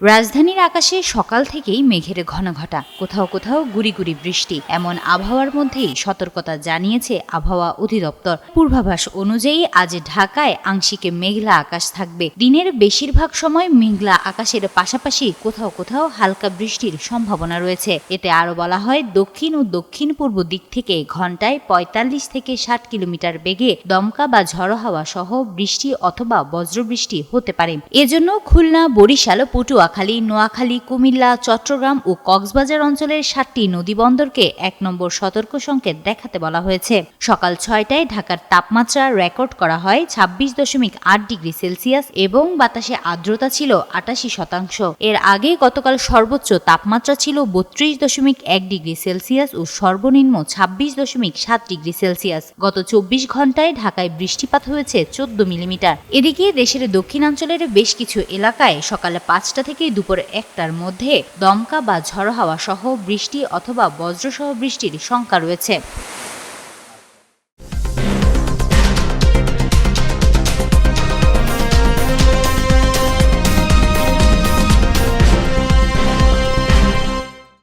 রাজধানীর আকাশে সকাল থেকেই মেঘের ঘন ঘটা কোথাও কোথাও গুড়ি গুড়ি বৃষ্টি, এমন আবহাওয়ার মধ্যেই সতর্কতা জানিয়েছে আবহাওয়া অধিদপ্তর। পূর্বাভাস অনুযায়ী আজ ঢাকায় আংশিকে মেঘলা আকাশ থাকবে। দিনের বেশিরভাগ সময় মেঘলা আকাশের পাশাপাশি কোথাও কোথাও হালকা বৃষ্টির সম্ভাবনা রয়েছে। এতে আরও বলা হয়, দক্ষিণ ও দক্ষিণ পূর্ব দিক থেকে ঘন্টায় পঁয়তাল্লিশ থেকে ষাট কিলোমিটার বেগে দমকা বা ঝড়ো হাওয়া সহ বৃষ্টি অথবা বজ্রবৃষ্টি হতে পারে। এজন্য খুলনা, বরিশাল পটুয়াখালী নোয়াখালী, কুমিল্লা, চট্টগ্রাম ও কক্সবাজার অঞ্চলের সাতটি নদীবন্দরকে এক নম্বর সতর্ক সংকেত দেখাতে বলা হয়েছে। সকাল ছয়টায় ঢাকার তাপমাত্রা রেকর্ড করা হয় ছাব্বিশ দশমিক আট ডিগ্রি সেলসিয়াস এবং বাতাসে আর্দ্রতা ছিল আটাশি শতাংশ। এর আগে গতকাল সর্বোচ্চ তাপমাত্রা ছিল বত্রিশ দশমিক এক ডিগ্রি সেলসিয়াস ও সর্বনিম্ন ছাব্বিশ দশমিক সাত ডিগ্রি সেলসিয়াস। গত চব্বিশ ঘন্টায় ঢাকায় বৃষ্টিপাত হয়েছে চোদ্দ মিলিমিটার। এদিকে দেশের দক্ষিণাঞ্চলের বেশ কিছু এলাকায় সকালে পাঁচটা থেকে দুপুর একটার মধ্যে দমকা বা ঝড় হাওয়া সহ বৃষ্টি অথবা বজ্রসহ বৃষ্টির শঙ্কা রয়েছে।